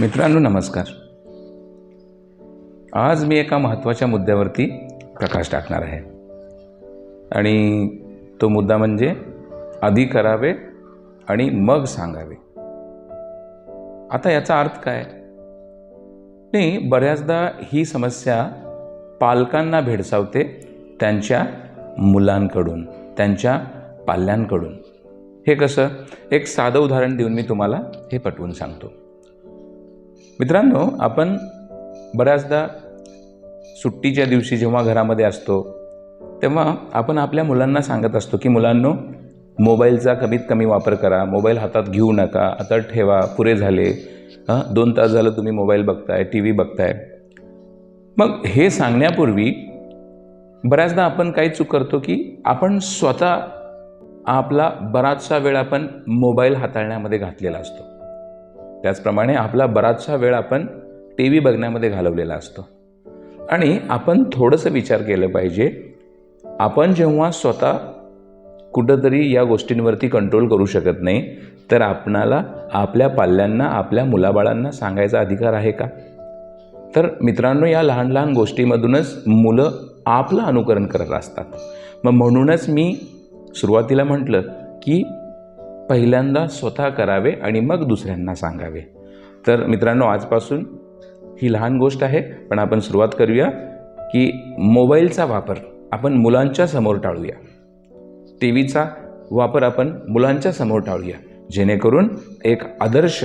मित्रांनो नमस्कार. आज मी एका महत्त्वाच्या मुद्द्यावरती प्रकाश टाकणार आहे. आणि तो मुद्दा म्हणजे आधी करावे आणि मग सांगावे. आता याचा अर्थ काय? नाही बऱ्याचदा ही समस्या पालकांना भेडसावते त्यांच्या मुलांकडून त्यांच्या पाल्यांकडून. हे कसं? एक साधं उदाहरण देऊन मी तुम्हाला हे पटवून सांगतो. मित्रांनो आपण बऱ्याचदा सुट्टीच्या दिवशी जेव्हा घरामध्ये असतो तेव्हा आपण आपल्या मुलांना सांगत असतो की मुलांनो मोबाईलचा कमीत कमी वापर करा. मोबाईल हातात घेऊ नका. आता ठेवा. पुरे झाले. हां दोन तास झालं तुम्ही मोबाईल बघताय टी व्ही बघताय. मग हे सांगण्यापूर्वी बऱ्याचदा आपण काही चूक करतो की आपण स्वतः आपला बराचसा वेळ आपण मोबाईल हाताळण्यामध्ये घातलेला असतो. त्याचप्रमाणे आपला बराचसा वेळ आपण टी व्ही बघण्यामध्ये घालवलेला असतो. आणि आपण थोडंसं विचार केलं पाहिजे आपण जेव्हा स्वतः कुठंतरी या गोष्टींवरती कंट्रोल करू शकत नाही तर आपणाला आपल्या पाल्यांना आपल्या मुलाबाळांना सांगायचा अधिकार आहे का? तर मित्रांनो या लहान लहान गोष्टीमधूनच मुलं आपलं अनुकरण करत असतात. मग म्हणूनच मी सुरुवातीला म्हटलं की पहिल्यांदा स्वतः करावे आणि मग दुसऱ्यांना सांगावे. तर मित्रांनो आजपासून ही लहान गोष्ट आहे पण आपण सुरुवात करूया की मोबाईलचा वापर आपण मुलांच्या समोर टाळूया. टी व्हीचा वापर आपण मुलांच्या समोर टाळूया जेणेकरून एक आदर्श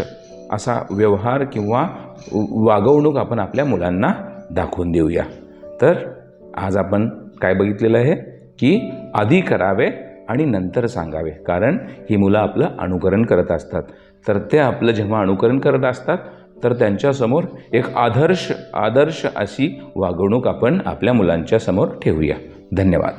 असा व्यवहार किंवा वागवणूक आपण आपल्या मुलांना दाखवून देऊया. तर आज आपण काय बघितलेलं आहे की आधी करावे आणि नंतर सांगावे. कारण ही मुलं आपलं अनुकरण करत असतात. तर ते आपलं जेव्हा अनुकरण करत असतात तर त्यांच्यासमोर एक आदर्श आदर्श अशी वागणूक आपण आपल्या मुलांच्या समोर ठेवूया. धन्यवाद.